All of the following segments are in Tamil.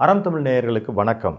அறம் தமிழ் நேயர்களுக்கு வணக்கம்.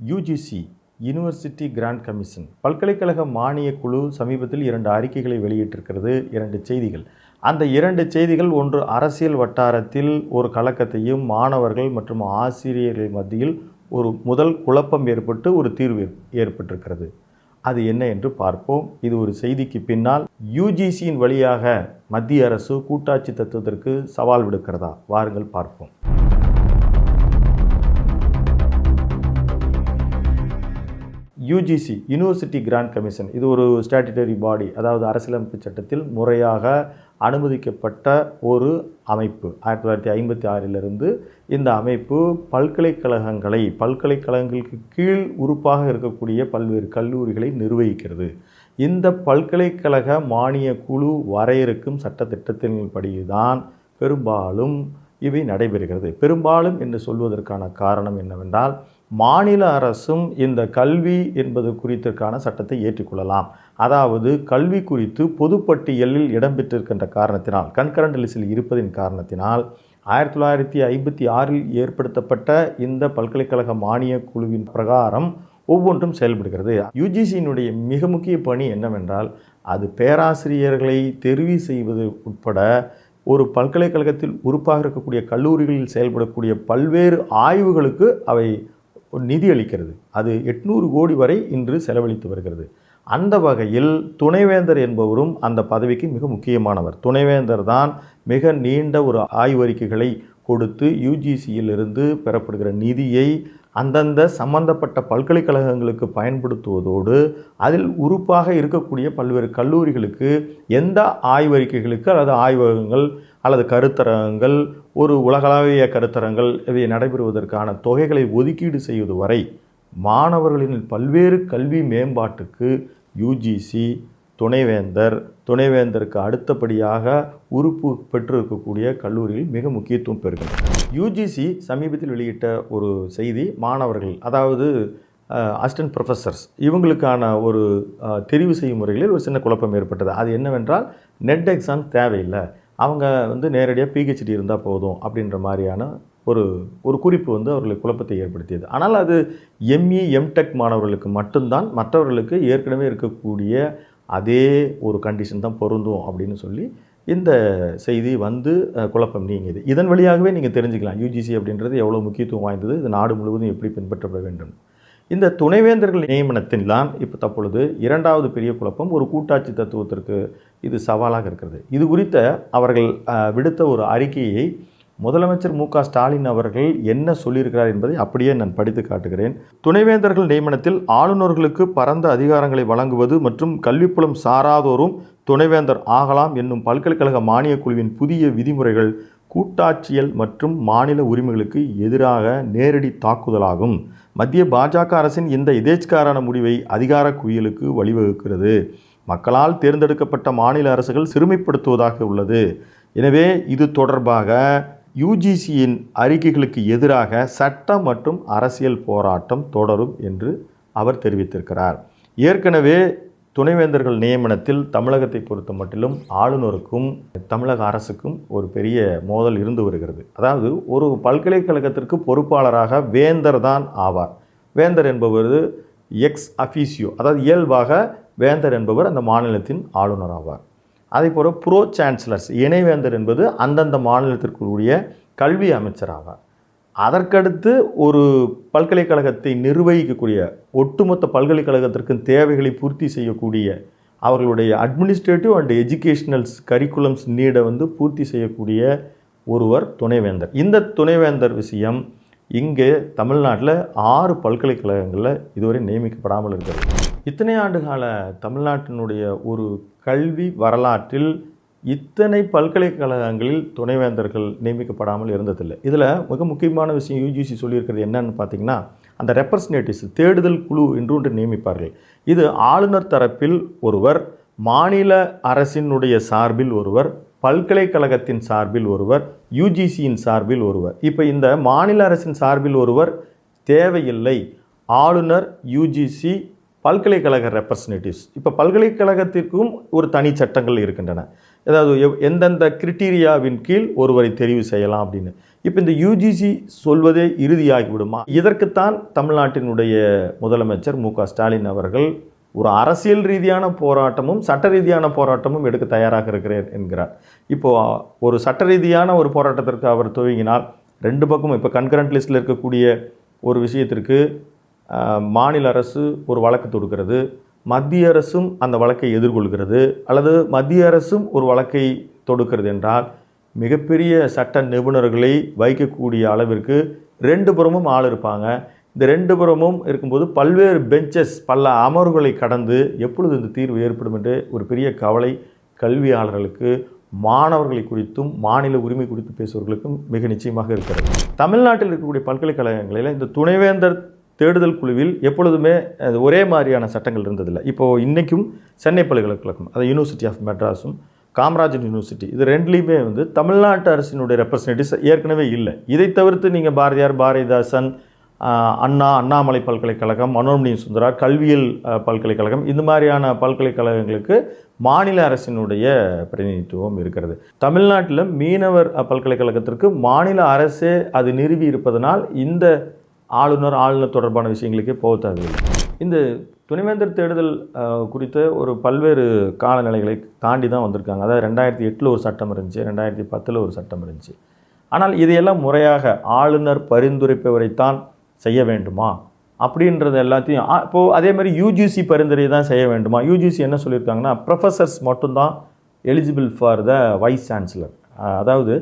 யூஜிசி யூனிவர்சிட்டி கிராண்ட் கமிஷன் பல்கலைக்கழக மானியக் குழு சமீபத்தில் இரண்டு அறிக்கைகளை வெளியிட்டிருக்கிறது இரண்டு செய்திகள். அந்த இரண்டு செய்திகள் ஒன்று அரசியல் வட்டாரத்தில் ஒரு கலக்கத்தையும் மாணவர்கள் மற்றும் ஆசிரியர்கள் மத்தியில் ஒரு முதல் குழப்பம் ஏற்பட்டு ஒரு தீர்வு ஏற்பட்டிருக்கிறது. அது என்ன என்று பார்ப்போம். இது ஒரு செய்திக்கு பின்னால் யூஜிசியின் வழியாக மத்திய அரசு கூட்டாட்சி தத்துவத்திற்கு சவால் விடுக்கிறதா? வாருங்கள் பார்ப்போம். யூஜிசி யூனிவர்சிட்டி கிராண்ட் கமிஷன் இது ஒரு ஸ்டாட்டுட்டரி பாடி அதாவது அரசியலமைப்பு சட்டத்தில் முறையாக அனுமதிக்கப்பட்ட ஒரு அமைப்பு. ஆயிரத்தி தொள்ளாயிரத்தி ஐம்பத்தி ஆறிலிருந்து இந்த அமைப்பு பல்கலைக்கழகங்களை பல்கலைக்கழகங்களுக்கு கீழ் உறுப்பாக இருக்கக்கூடிய பல்வேறு கல்லூரிகளை நிர்வகிக்கிறது. இந்த பல்கலைக்கழக மானிய குழு வரையறுக்கும் சட்டத்திட்டத்தின்படிதான் பெரும்பாலும் இவை நடைபெறுகிறது. பெரும்பாலும் என்று சொல்வதற்கான காரணம் என்னவென்றால் மாநில அரசும் இந்த கல்வி என்பது குறித்திற்கான சட்டத்தை ஏற்றுக்கொள்ளலாம். அதாவது கல்வி குறித்து பொதுப்பட்டியலில் இடம்பெற்றிருக்கின்ற காரணத்தினால் கன்கரண்ட் லிஸ்டில் இருப்பதின் காரணத்தினால் ஆயிரத்தி தொள்ளாயிரத்தி ஐம்பத்தி ஆறில் ஏற்படுத்தப்பட்ட இந்த பல்கலைக்கழக மானிய குழுவின் பிரகாரம் ஒவ்வொன்றும் செயல்படுகிறது. யுஜிசியினுடைய மிக முக்கிய பணி என்னவென்றால் அது பேராசிரியர்களை தெரிவு செய்வது உட்பட ஒரு பல்கலைக்கழகத்தில் உறுப்பாக இருக்கக்கூடிய கல்லூரிகளில் செயல்படக்கூடிய பல்வேறு ஆய்வுகளுக்கு அவை நிதி அளிக்கிறது. அது எட்நூறு கோடி வரை இன்று செலவழித்து வருகிறது. அந்த வகையில் துணைவேந்தர் என்பவரும் அந்த பதவிக்கு மிக முக்கியமானவர். துணைவேந்தர் தான் மிக நீண்ட ஒரு ஆய்வறிக்கைகளை கொடுத்து யூஜிசியிலிருந்து பெறப்படுகிற நிதியை அந்தந்த சம்பந்தப்பட்ட பல்கலைக்கழகங்களுக்கு பயன்படுத்துவதோடு அதில் உறுப்பாக இருக்கக்கூடிய பல்வேறு கல்லூரிகளுக்கு எந்த ஆய்வறிக்கைகளுக்கு அல்லது ஆய்வகங்கள் அல்லது கருத்தரங்கங்கள் ஒரு உலகளாவிய கருத்தரங்கள் இவை நடைபெறுவதற்கான தொகைகளை ஒதுக்கீடு செய்வது வரை மாணவர்களின் பல்வேறு கல்வி மேம்பாட்டுக்கு யூஜிசி துணைவேந்தர் துணைவேந்தருக்கு அடுத்தபடியாக உறுப்பு பெற்றிருக்கக்கூடிய கல்லூரியில் மிக முக்கியத்துவம் பெறுகின்றன யூஜிசி சமீபத்தில் வெளியிட்ட ஒரு செய்தி மாணவர்கள் அதாவது அசிஸ்டன்ட் ப்ரொஃபஸர்ஸ் இவங்களுக்கான ஒரு தெரிவு செய்யும் முறைகளில் ஒரு சின்ன குழப்பம் ஏற்பட்டது. அது என்னவென்றால் நெட் எக்ஸாம் தேவையில்லை. அவங்க வந்து நேரடியாக பிஹெச்டி இருந்தால் போதும் அப்படின்ற மாதிரியான ஒரு ஒரு குறிப்பு வந்து அவர்களுக்கு குழப்பத்தை ஏற்படுத்தியது. ஆனால் அது எம்இ எம்டெக் மாணவர்களுக்கு மட்டும்தான் மற்றவர்களுக்கு ஏற்கனவே இருக்கக்கூடிய அதே ஒரு கண்டிஷன் தான் பொருந்தும் அப்படின்னு சொல்லி இந்த செய்தி வந்து குழப்பம் நீங்குது இதன் வழியாகவே நீங்கள் தெரிஞ்சுக்கலாம். யூஜிசி அப்படின்றது எவ்வளோ முக்கியத்துவம் வாய்ந்தது இது நாடு முழுவதும் எப்படி பின்பற்றப்பட வேண்டும். இந்த துணைவேந்தர்கள் நியமனத்தின் தான் இப்போ தற்பொழுது இரண்டாவது பெரிய குழப்பம். ஒரு கூட்டாட்சி தத்துவத்திற்கு இது சவாலாக இருக்கிறது. இது குறித்த அவர்கள் விடுத்த ஒரு அறிக்கையை முதலமைச்சர் மு க ஸ்டாலின் அவர்கள் என்ன சொல்லியிருக்கிறார் என்பதை அப்படியே நான் படித்து காட்டுகிறேன். துணைவேந்தர்கள் நியமனத்தில் ஆளுநர்களுக்கு பரந்த அதிகாரங்களை வழங்குவது மற்றும் கல்விப்புலம் சாராதோரும் துணைவேந்தர் ஆகலாம் என்னும் பல்கலைக்கழக மானியக் குழுவின் புதிய விதிமுறைகள் கூட்டாட்சியல் மற்றும் மாநில உரிமைகளுக்கு எதிராக நேரடி தாக்குதலாகும். மத்திய பாஜக அரசின் இந்த இதேச்காரான முடிவை அதிகார குவியலுக்கு வழிவகுக்கிறது. மக்களால் தேர்ந்தெடுக்கப்பட்ட மாநில அரசுகள் சிறுமைப்படுத்துவதாக உள்ளது. எனவே இது தொடர்பாக யூஜிசியின் அறிக்கைகளுக்கு எதிராக சட்ட மற்றும் அரசியல் போராட்டம் தொடரும் என்று அவர் தெரிவித்திருக்கிறார். ஏற்கனவே துணைவேந்தர்கள் நியமனத்தில் தமிழகத்தை பொறுத்த மட்டிலும் ஆளுநருக்கும் தமிழக அரசுக்கும் ஒரு பெரிய மோதல் இருந்து வருகிறது. அதாவது ஒரு பல்கலைக்கழகத்திற்கு பொறுப்பாளராக வேந்தர் தான் ஆவார். வேந்தர் என்பவர் எக்ஸ் அஃபீசியோ அதாவது இயல்பாக வேந்தர் என்பவர் அந்த மாநிலத்தின் ஆளுநர் ஆவார். அதே போல் ப்ரோ சான்சலர்ஸ் இணைவேந்தர் என்பது அந்தந்த மாநிலத்திற்குரிய கல்வி அமைச்சர் ஆவார் அதற்கடுத்து ஒரு பல்கலைக்கழகத்தை நிர்வகிக்கக்கூடிய ஒட்டுமொத்த பல்கலைக்கழகத்திற்கும் தேவைகளை பூர்த்தி செய்யக்கூடிய அவர்களுடைய அட்மினிஸ்ட்ரேட்டிவ் அண்ட் எஜுகேஷ்னல்ஸ் கரிக்குலம்ஸ் நீடை வந்து பூர்த்தி செய்யக்கூடிய ஒருவர் துணைவேந்தர். இந்த துணைவேந்தர் விஷயம் இங்கே தமிழ்நாட்டில் ஆறு பல்கலைக்கழகங்களில் இதுவரை நியமிக்கப்படாமல் இருக்கிறது. இத்தனை ஆண்டுகால தமிழ்நாட்டினுடைய ஒரு கல்வி வரலாற்றில் இத்தனை பல்கலைக்கழகங்களில் துணைவேந்தர்கள் நியமிக்கப்படாமல் இருந்ததில்லை. இதில் மிக முக்கியமான விஷயம் யூஜிசி சொல்லியிருக்கிறது என்னன்னு பார்த்தீங்கன்னா அந்த ரெப்ரசன்டேட்டிவ்ஸ் தேடுதல் குழு என்று ஒன்று நியமிப்பார்கள். இது ஆளுநர் தரப்பில் ஒருவர் மாநில அரசினுடைய சார்பில் ஒருவர் பல்கலைக்கழகத்தின் சார்பில் ஒருவர் யூஜிசியின் சார்பில் ஒருவர். இப்போ இந்த மாநில அரசின் சார்பில் ஒருவர் தேவையில்லை. ஆளுநர் யூஜிசி பல்கலைக்கழக ரெப்ரசன்டேட்டிவ்ஸ் இப்போ பல்கலைக்கழகத்திற்கும் ஒரு தனி சட்டங்கள் இருக்கின்றன. அதாவது எவ்- எந்தெந்த கிரிட்டீரியாவின் கீழ் ஒருவரை தெரிவு செய்யலாம் அப்படின்னு. இப்போ இந்த யூஜிசி சொல்வதே இறுதியாகிவிடுமா? இதற்குத்தான் தமிழ்நாட்டினுடைய முதலமைச்சர் மு க ஸ்டாலின் அவர்கள் ஒரு அரசியல் ரீதியான போராட்டமும் சட்ட ரீதியான போராட்டமும் எடுக்க தயாராக இருக்கிறேன் என்கிறார். இப்போது ஒரு சட்ட ரீதியான ஒரு போராட்டத்திற்கு அவர் துவங்கினால் ரெண்டு பக்கமும் இப்போ கன்கரண்ட் லிஸ்ட்டில் இருக்கக்கூடிய ஒரு விஷயத்திற்கு மாநில அரசு ஒரு வழக்கு தொடுக்கிறது. மத்திய அரசும் அந்த வழக்கை எதிர்கொள்கிறது. அல்லது மத்திய அரசும் ஒரு வழக்கை தொடுக்கிறது என்றால் மிகப்பெரிய சட்ட நிபுணர்களை வைக்கக்கூடிய அளவிற்கு ரெண்டு புறமும் ஆள் இருப்பாங்க. இந்த ரெண்டு புறமும் இருக்கும்போது பல்வேறு பெஞ்சஸ் பல அமர்வுகளை கடந்து எப்பொழுது இந்த தீர்வு ஏற்படும் என்று ஒரு பெரிய கவலை கல்வியாளர்களுக்கு மாணவர்களை குறித்தும் மாநில உரிமை குறித்து பேசுபவர்களுக்கும் மிக நிச்சயமாக இருக்கிறது. தமிழ்நாட்டில் இருக்கக்கூடிய பல்கலைக்கழகங்களில் இந்த துணைவேந்தர் தேடுதல் குழுவில் எப்பொழுதுமே அது ஒரே மாதிரியான சட்டங்கள் இருந்ததில்லை. இப்போது இன்றைக்கும் சென்னை பல்கலைக்கழகம் அது யூனிவர்சிட்டி ஆஃப் மெட்ராஸும் காமராஜர் யூனிவர்சிட்டி இது ரெண்டுலேயுமே வந்து தமிழ்நாட்டு அரசினுடைய ரெப்ரசன்டேட்டிவ்ஸ் ஏற்கனவே இல்லை. இதை தவிர்த்து நீங்கள் பாரதியார் பாரதிதாசன் அண்ணா அண்ணாமலை பல்கலைக்கழகம் மனோன்மணி சுந்தரா கல்வியல் பல்கலைக்கழகம் இந்த மாதிரியான பல்கலைக்கழகங்களுக்கு மாநில அரசினுடைய பிரதிநிதித்துவம் இருக்கிறது. தமிழ்நாட்டில் மீனவர் பல்கலைக்கழகத்திற்கு மாநில அரசே அது நிறுவி இருப்பதனால் இந்த ஆளுநர் ஆளுநர் தொடர்பான விஷயங்களுக்கே போக தேவையில்லை இந்த துணைவேந்தர் தேடுதல் குறித்த ஒரு பல்வேறு காலநிலைகளை தாண்டி தான் வந்திருக்காங்க. அதாவது ரெண்டாயிரத்தி எட்டில் ஒரு சட்டம் இருந்துச்சு ரெண்டாயிரத்தி பத்தில் ஒரு சட்டம் இருந்துச்சு. ஆனால் இதையெல்லாம் முறையாக ஆளுநர் பரிந்துரைப்பவரைத்தான் செய்ய வேண்டுமா? அப்படின்றது எல்லாத்தையும் இப்போது அதே மாதிரி யூஜிசி பரிந்துரை தான் செய்ய வேண்டுமா? யூஜிசி என்ன சொல்லியிருக்காங்கன்னா ப்ரொஃபஸர்ஸ் மட்டும்தான் eligible for the vice chancellor அதாவது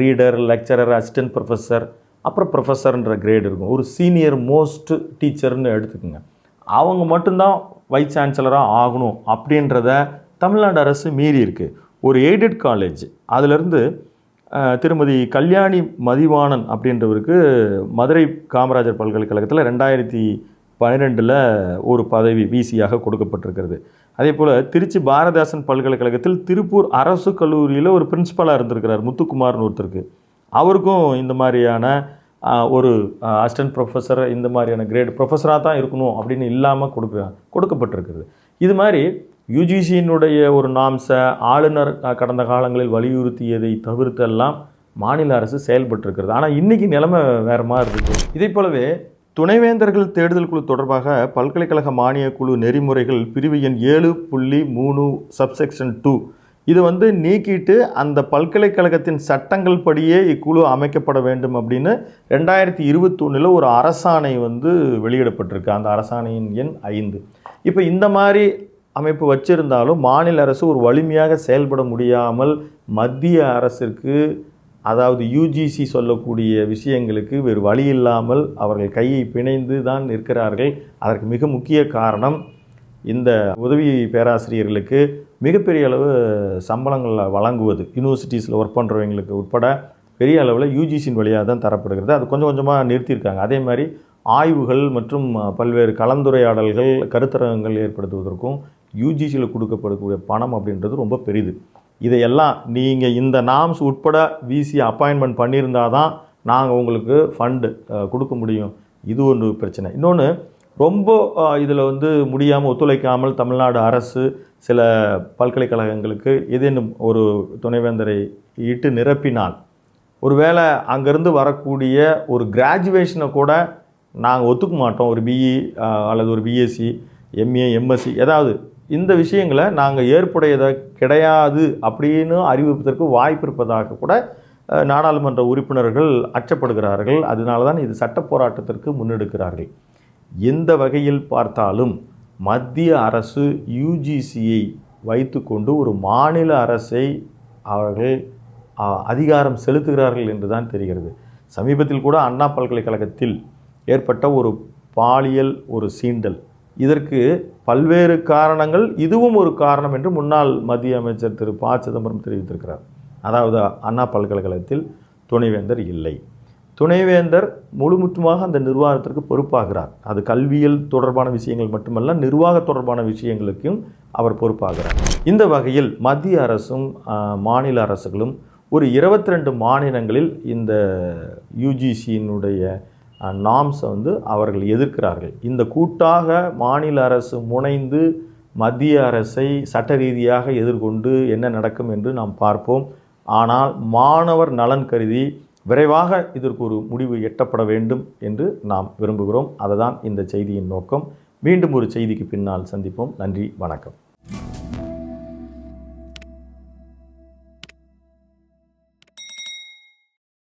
ரீடர் லெக்சரர் அசிஸ்டன்ட் ப்ரொஃபஸர் அப்புறம் ப்ரொஃபஸர்ன்ற கிரேட் இருக்கும். ஒரு சீனியர் மோஸ்ட் டீச்சர்னு எடுத்துக்கோங்க. அவங்க மட்டும்தான் வைஸ் சான்சலராக ஆகணும் அப்படின்றத தமிழ்நாடு அரசு மீறி இருக்கு. ஒரு எய்டட் காலேஜ் அதிலிருந்து திருமதி கல்யாணி மதிவாணன் அப்படின்றவருக்கு மதுரை காமராஜர் பல்கலைக்கழகத்தில் ரெண்டாயிரத்தி பன்னிரெண்டில் ஒரு பதவி விசியாக கொடுக்கப்பட்டிருக்கிறது. அதே போல் திருச்சி பாரதாசன் பல்கலைக்கழகத்தில் திருப்பூர் அரசு கல்லூரியில் ஒரு பிரின்ஸிபலாக இருந்திருக்கிறார் முத்துக்குமார்னு ஒருத்தருக்கு. அவருக்கும் இந்த மாதிரியான ஒரு அசிஸ்டன்ட் ப்ரொஃபஸர் இந்த மாதிரியான கிரேட் ப்ரொஃபஸராக தான் இருக்கணும் அப்படின்னு இல்லாமல் கொடுக்க கொடுக்கப்பட்டிருக்குது இது மாதிரி யுஜிசியினுடைய ஒரு நாம்ஸை ஆளுநர் கடந்த காலங்களில் வலியுறுத்தியதை தவிர்த்தெல்லாம் மாநில அரசு செயல்பட்டிருக்கிறது. ஆனால் இன்றைக்கி நிலைமை வேறு மாதிரி இருக்குது இதே போலவே துணைவேந்தர்கள் தேடுதல் குழு தொடர்பாக பல்கலைக்கழக மானியக் குழு நெறிமுறைகள் பிரிவு எண் ஏழு புள்ளி மூணு சப்செக்ஷன் டூ இது வந்து நீக்கிட்டு அந்த பல்கலைக்கழகத்தின் சட்டங்கள் படியே இக்குழு அமைக்கப்பட வேண்டும் அப்படின்னு ரெண்டாயிரத்தி இருபத்தொன்னில் ஒரு அரசாணை வந்து வெளியிடப்பட்டிருக்கு. அந்த அரசாணையின் எண் ஐந்து. இப்போ இந்த மாதிரி அமைப்பு வச்சுருந்தாலும் மாநில அரசு ஒரு வலிமையாக செயல்பட முடியாமல் மத்திய அரசிற்கு அதாவது யூஜிசி சொல்லக்கூடிய விஷயங்களுக்கு வேறு வழி இல்லாமல் அவர்கள் கையை பிணைந்து தான் நிற்கிறார்கள். அதற்கு மிக முக்கிய காரணம் இந்த உதவி பேராசிரியர்களுக்கு மிகப்பெரிய அளவு சம்பளங்கள் வழங்குவது யூனிவர்சிட்டிஸில் ஒர்க் பண்ணுறவங்களுக்கு உட்பட பெரிய அளவில் யூஜிசியின் வழியாக தான் தரப்படுகிறது. அது கொஞ்சம் கொஞ்சமாக நிறுத்தியிருக்காங்க. அதே மாதிரி ஆய்வுகள் மற்றும் பல்வேறு கலந்துரையாடல்கள் கருத்தரங்கங்கள் ஏற்படுத்துவதற்கும் யூஜிசியில் கொடுக்கப்படக்கூடிய பணம் அப்படின்றது ரொம்ப பெரிது. இதையெல்லாம் நீங்கள் இந்த நாம்ஸ் உட்பட விசி அப்பாயின்மெண்ட் பண்ணியிருந்தால் தான் நாங்கள் உங்களுக்கு ஃபண்டு கொடுக்க முடியும். இது ஒரு பிரச்சனை. இன்னொன்று ரொம்ப இதில் வந்து முடியாமல் ஒத்துழைக்காமல் தமிழ்நாடு அரசு சில பல்கலைக்கழகங்களுக்கு ஏதேனும் ஒரு துணைவேந்தரை இட்டு நிரப்பினால் ஒருவேளை அங்கேருந்து வரக்கூடிய ஒரு கிராஜுவேஷனை கூட நாங்கள் ஒத்துக்க மாட்டோம். ஒரு பிஇ அல்லது ஒரு பிஎஸ்சி எம்ஏ எம்எஸ்சி ஏதாவது இந்த விஷயங்களை நாங்கள் ஏற்புடையதை கிடையாது அப்படின்னு அறிவிப்பதற்கு வாய்ப்பு இருப்பதாக கூட நாடாளுமன்ற உறுப்பினர்கள் அச்சப்படுகிறார்கள். அதனால தான் இது சட்ட போராட்டத்திற்கு முன்னெடுக்கிறார்கள். எந்த வகையில் பார்த்தாலும் மத்திய அரசு யூஜிசியை வைத்துக்கொண்டு ஒரு மாநில அரசை அவர்கள் அதிகாரம் செலுத்துகிறார்கள் என்று தான் தெரிகிறது. சமீபத்தில் கூட அண்ணா பல்கலைக்கழகத்தில் ஏற்பட்ட ஒரு பாலியல் ஒரு சீண்டல். இதற்கு பல்வேறு காரணங்கள் இதுவும் ஒரு காரணம் என்று முன்னாள் மத்திய அமைச்சர் திரு ப. சிதம்பரம் தெரிவித்திருக்கிறார். அதாவது அண்ணா பல்கலைக்கழகத்தில் துணைவேந்தர் இல்லை. துணைவேந்தர் முழுமுற்றுமாக அந்த நிர்வாகத்திற்கு பொறுப்பாகிறார். அது கல்வியல் தொடர்பான விஷயங்கள் மட்டுமல்ல நிர்வாக தொடர்பான விஷயங்களுக்கும் அவர் பொறுப்பாகிறார். இந்த வகையில் மத்திய அரசும் மாநில அரசுகளும் ஒரு 22 மாநிலங்களில் இந்த யூஜிசியினுடைய நாம்ஸை வந்து அவர்கள் எதிர்க்கிறார்கள். இந்த கூட்டாக மாநில அரசு முனைந்து மத்திய அரசை சட்ட ரீதியாக எதிர்கொண்டு என்ன நடக்கும் என்று நாம் பார்ப்போம். ஆனால் மாணவர் நலன் கருதி விரைவாக இதற்கு ஒரு முடிவு எட்டப்பட வேண்டும் என்று நாம் விரும்புகிறோம். அதுதான் இந்த செய்தியின் நோக்கம். மீண்டும் ஒரு செய்திக்கு பின்னால் சந்திப்போம். நன்றி வணக்கம்.